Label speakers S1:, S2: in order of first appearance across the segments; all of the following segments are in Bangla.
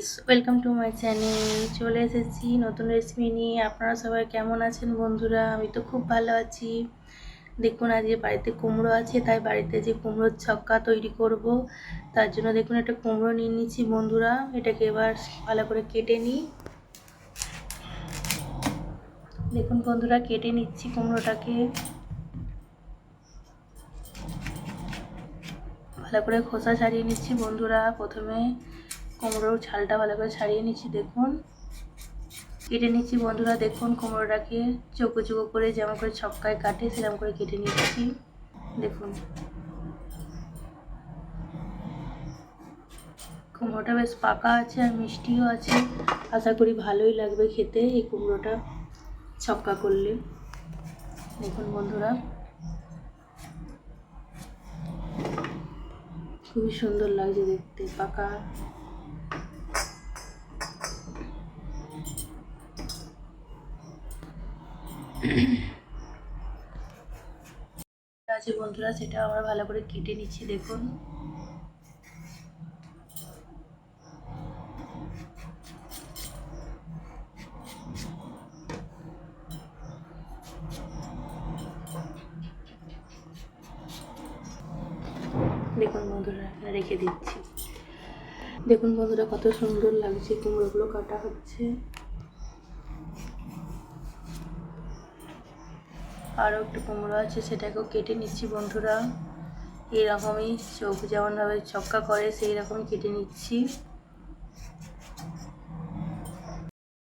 S1: Guys welcome to my channel চলে এসেছি নতুন রেসিপি নিয়ে। আপনারা সবাই কেমন আছেন বন্ধুরা? আমি তো খুব ভালো আছি। দেখুন, আজকে বাড়িতে কুমড়ো আছে, তাই বাড়িতে যে কুমড়োর ছক্কা তৈরি করব, তার জন্য দেখুন একটা কুমড়ো নিয়ে নিচ্ছি বন্ধুরা। এটাকে এবার ভালো করে কেটে নিই। দেখুন বন্ধুরা, কেটে নিচ্ছি কুমড়োটাকে। ভালো করে খোসা ছাড়িয়ে নিচ্ছি বন্ধুরা প্রথমে। কুমড়োর ছালটা ভালো করে ছাড়িয়ে নিচ্ছি, দেখুন। কেটে নিচ্ছি বন্ধুরা, দেখুন কুমড়োটাকে চোখো চোখো করে যেমন করে ছক্কায় কাটে সেরকম করে কেটে নিচ্ছি। দেখুন। কুমড়োটা বেশ পাকা আছে আর মিষ্টিও আছে। আশা করি ভালোই লাগবে খেতে এই কুমড়োটা ছক্কা করলে। দেখুন বন্ধুরা। খুবই সুন্দর লাগছে দেখতে, পাকা। আছে বন্ধুরা, সেটা আমরা ভালো করে কেটে নিচ্ছি, দেখুন। দেখুন বন্ধুরা রেখে দিচ্ছি। দেখুন বন্ধুরা, কত সুন্দর লাগছে, কুমড়োগুলো কাটা হচ্ছে। আরও একটু কুমড়ো আছে, সেটাকেও কেটে নিচ্ছি বন্ধুরা। এইরকমই চোখ যেমনভাবে ছক্কা করে সেই রকমই কেটে নিচ্ছি।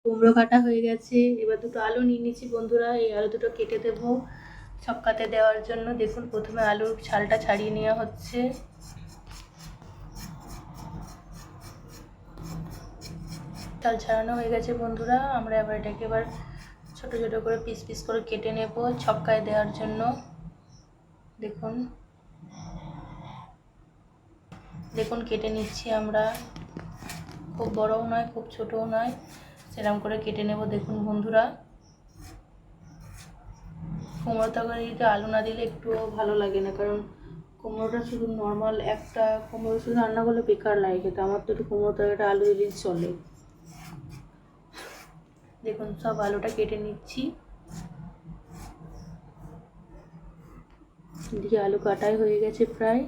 S1: কুমড়ো কাটা হয়ে গেছে, এবার দুটো আলু নিয়ে নিচ্ছি বন্ধুরা, এই আলু দুটো কেটে দেব ছক্কাতে দেওয়ার জন্য। দেখুন, প্রথমে আলুর ছালটা ছাড়িয়ে নেওয়া হচ্ছে। চাল ছাড়ানো হয়ে গেছে বন্ধুরা, আমরা এবার এটাকে এবার ছোট ছোট করে পিস পিস করে কেটে নেব ছক্কায় দেওয়ার জন্য। দেখুন। দেখুন, কেটে নিচ্ছি আমরা। খুব বড়ও নয়, খুব ছোটও নয়। সেরকম করে কেটে নেব, দেখুন বন্ধুরা। কুমড়ো তরকারিতে আলু না দিলে একটুও ভালো লাগে না, কারণ কুমড়োটা শুধু নর্মাল একটা কুমড়ো, শুধু রান্না করলে বেকার লাগে খেতে। আমার তো একটু কুমড়ো তরকারিটা আলু দিলেই চলে। দেখুন, সব আলুটা কেটে নিচ্ছি। এদিকে আলু কাটাই হয়ে গেছে প্রায়।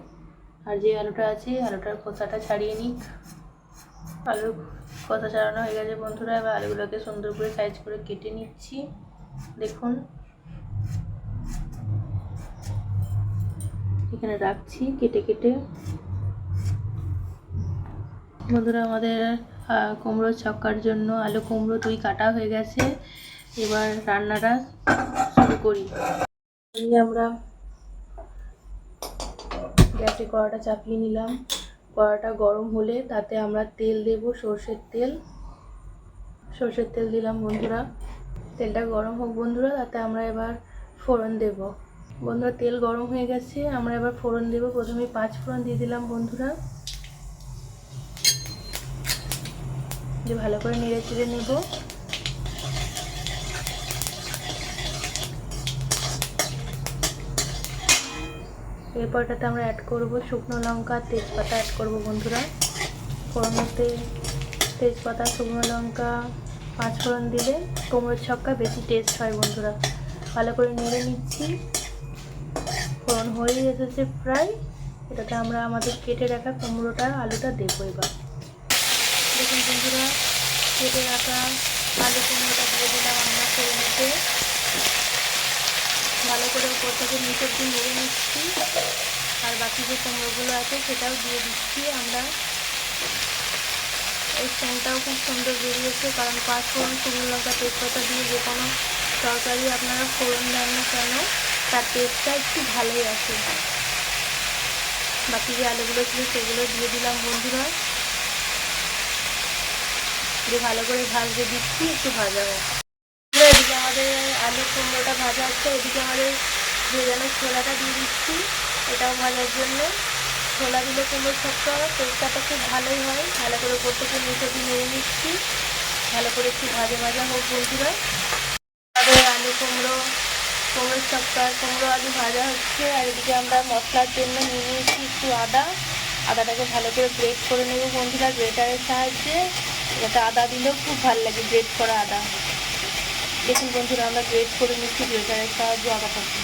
S1: আর যে আলুটা আছে, আলুটার খোসাটা ছাড়িয়ে নিক। আলু খোসা ছাড়ানো হয়ে গেছে বন্ধুরা, এবার আলুগুলোকে সুন্দর করে সাইজ করে কেটে নিচ্ছি। দেখুন। এখানে রাখছি কেটে কেটে। বন্ধুরা, আমাদের কুমড়ো ছক্কার জন্য আলু কুমড়ো তুই কাটা হয়ে গেছে। এবার রান্নাটা শুরু করি। আমরা গ্যাসে কড়াটা চাপিয়ে নিলাম। কড়াটা গরম হলে তাতে আমরা তেল দেব, সর্ষের তেল। সর্ষের তেল দিলাম বন্ধুরা। তেলটা গরম হোক বন্ধুরা, তাতে আমরা এবার ফোড়ন দেব। বন্ধুরা, তেল গরম হয়ে গেছে, আমরা এবার ফোড়ন দেব। প্রথমে পাঁচ ফোড়ন দিয়ে দিলাম বন্ধুরা। দিয়ে ভালো করে নেড়ে চেড়ে নেব। এরপরটাতে আমরা অ্যাড করব শুকনো লঙ্কা, তেজপাতা অ্যাড করব বন্ধুরা। ফোড়নতে তেজপাতা, শুকনো লঙ্কা, পাঁচ দিলে কোমরের ছক্কা বেশি টেস্ট হয় বন্ধুরা। ভালো করে নেড়ে নিচ্ছি। ফোড়ন হয়ে এসেছে প্রায়। এটাতে আমরা আমাদের কেটে রাখা কুমড়োটা আলুটা দেবো এবার। দেখুন বন্ধুরা, কেটে রাখা আলু কুমড়োটা দিয়ে দিলাম আমরা নিতে। ভালো করে উপর থেকে নিচের দিন নেড়ে নিচ্ছি। আর বাকি যে কুমড়োগুলো আছে সেটাও দিয়ে দিচ্ছি আমরা। এই সেন্টটাও খুব সুন্দর বেরিয়েছে, কারণ পাঁচ শুকনো লঙ্কা তেজপাতা দিয়ে যে কোনো তরকারি আপনারা ফোড়ন দেন না কেন, তার টেস্টটা একটু ভালোই আসে। বাকি যে আলুগুলো ছিল সেগুলো দিয়ে দিলাম বন্ধুরা। দিয়ে ভালো করে ভাজতে দিচ্ছি, একটু ভাজা হোক। এদিকে আমাদের আলু কুমড়োটা ভাজা হচ্ছে, এদিকে আমাদের ভেজানো ছোলাটা দিয়ে দিচ্ছি, এটাও ভাজার জন্য। ছোলা দিলে কুমড়োর ছক্কা টেস্টটা খুব ভালোই হয়। ভালো করে থেকে নিচে দিয়ে নেড়ে নিচ্ছি। ভালো করে একটু ভাজা ভাজা হোক বন্ধুরা। আমাদের আলু কুমড়ো, কুমড়োর ছক্কা কুমড়ো আলু ভাজা হচ্ছে। আর এদিকে আমরা মশলার জন্য নিয়ে নিয়েছি একটু আদা। আদাটাকে ভালো করে গ্রেট করে নেব বন্ধুরা গ্রেটারের সাহায্যে। এটা আদা দিলেও খুব ভালো লাগে গ্রেট করা আদা। দেখুন বন্ধুরা, আমরা গ্রেট করে নিচ্ছি গ্রেটারের সাহায্যে আদা পাচ্ছি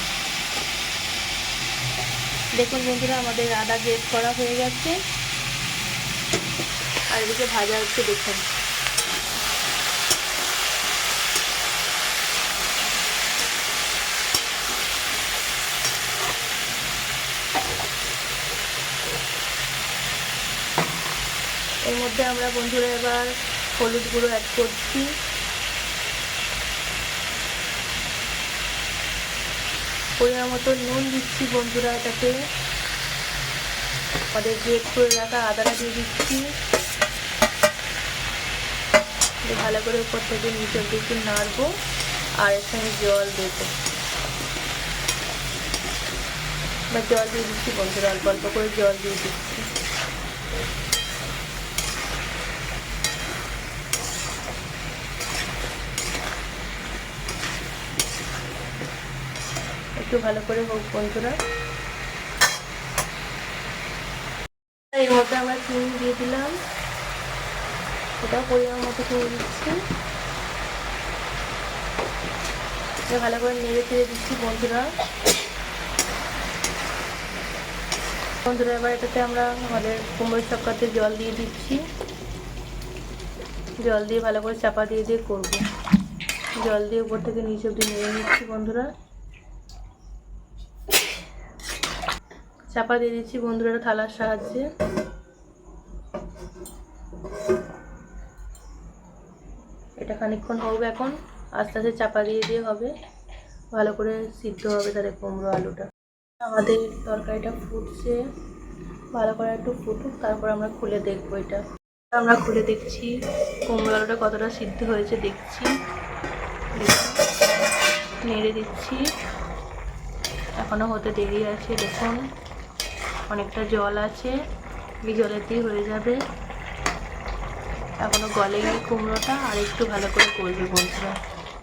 S1: দেখুন বন্ধুরা, আমাদের আদা গ্রেট করা হয়ে গেছে। আর এদিকে ভাজা হচ্ছে দেখুন। এর মধ্যে আমরা বন্ধুরা এবার হলুদ গুঁড়ো অ্যাড করছি। পরিমাণ মতো নুন দিচ্ছি বন্ধুরা এটাতে। আমাদের গ্রেট করে রাখা আদাটা দিয়ে দিচ্ছি। ভালো করে উপর থেকে নিচে একটু নাড়বো আর এর সঙ্গে জল দেবো। বা জল দিয়ে দিচ্ছি বন্ধুরা, অল্প অল্প করে জল দিয়ে দিচ্ছি। একটু ভালো করে হোক বন্ধুরা। এর মধ্যে আমরা চিনি দিয়ে দিলাম। এটাও পরিমাণ মতো চিনি দিচ্ছি। ভালো করে নেড়ে চেড়ে দিচ্ছি বন্ধুরা। বন্ধুরা, এবার এটাতে আমরা আমাদের কুমড়োর চক্কাতে জল দিয়ে দিচ্ছি। জল দিয়ে ভালো করে চাপা দিয়ে দিয়ে করব। জল দিয়ে উপর থেকে নিচে অব্দি নেড়ে নিচ্ছি বন্ধুরা। চাপা দিয়ে দিচ্ছি বন্ধুরা থালার সাহায্যে। এটা খানিকক্ষণ হবে এখন। আস্তে আস্তে চাপা দিয়ে দিয়ে হবে। ভালো করে সিদ্ধ হবে তাহলে কুমড়ো আলুটা। আমাদের তরকারিটা ফুটছে। ভালো করে একটু ফুটুক, তারপর আমরা খুলে দেখব এটা। আমরা খুলে দেখছি কুমড়ো আলুটা কতটা সিদ্ধ হয়েছে, দেখছি। নেড়ে দিচ্ছি। এখনও হতে দেরি আছে, দেখুন। অনেকটা জল আছে, এই জলেতেই হয়ে যাবে। এখনও গলেনি কুমড়োটা, আর একটু ভালো করে করবে বন্ধুরা।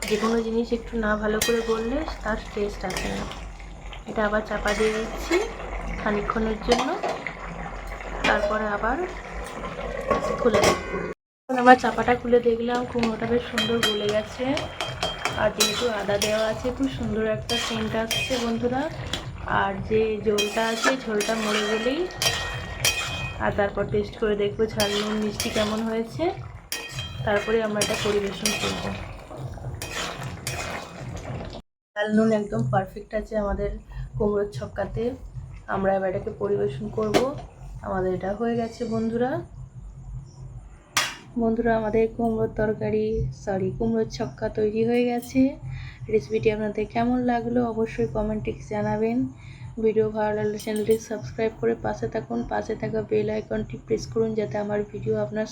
S1: যে কোনো জিনিস একটু না ভালো করে করলে তার টেস্ট আসে না। এটা আবার চাপা দিয়ে দিচ্ছি খানিকক্ষণের জন্য। তারপরে আবার খুলে দেখব। আবার চাপাটা খুলে দেখলাম, কুমড়োটা বেশ সুন্দর গলে গেছে। আর যেহেতু আদা দেওয়া আছে, খুব সুন্দর একটা সেন্ট আসছে বন্ধুরা। আর যে ঝোলটা আছে, ঝোলটা মরে গেলেই আর তারপর টেস্ট করে দেখব ঝাল নুন মিষ্টি কেমন হয়েছে। তারপরে আমরা এটা পরিবেশন করব। ঝাল নুন একদম পারফেক্ট আছে আমাদের কুমড়োর ছক্কাতে। আমরা এবার এটাকে পরিবেশন করব। আমাদের এটা হয়ে গেছে বন্ধুরা। বন্ধুরা, আমাদের কুমড়োর তরকারি সরি কুমড়োর ছক্কা তৈরি হয়ে গেছে। রেসিপিটি আপনাদের কেমন লাগল অবশ্যই কমেন্টে জানাবেন। ভিডিও ভালো লাগলে চ্যানেলটি সাবস্ক্রাইব করে পাশে থাকুন। পাশে থাকা বেল আইকনটি প্রেস করুন যাতে আমার ভিডিও আপনার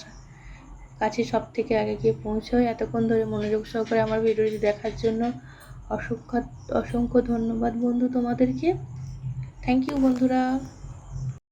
S1: কাছে সব থেকে আগে গিয়ে পৌঁছয়। এতক্ষণ ধরে মনোযোগ সহকারে আমার ভিডিওটি দেখার জন্য অসংখ্য অসংখ্য ধন্যবাদ বন্ধু তোমাদেরকে। থ্যাংক ইউ বন্ধুরা।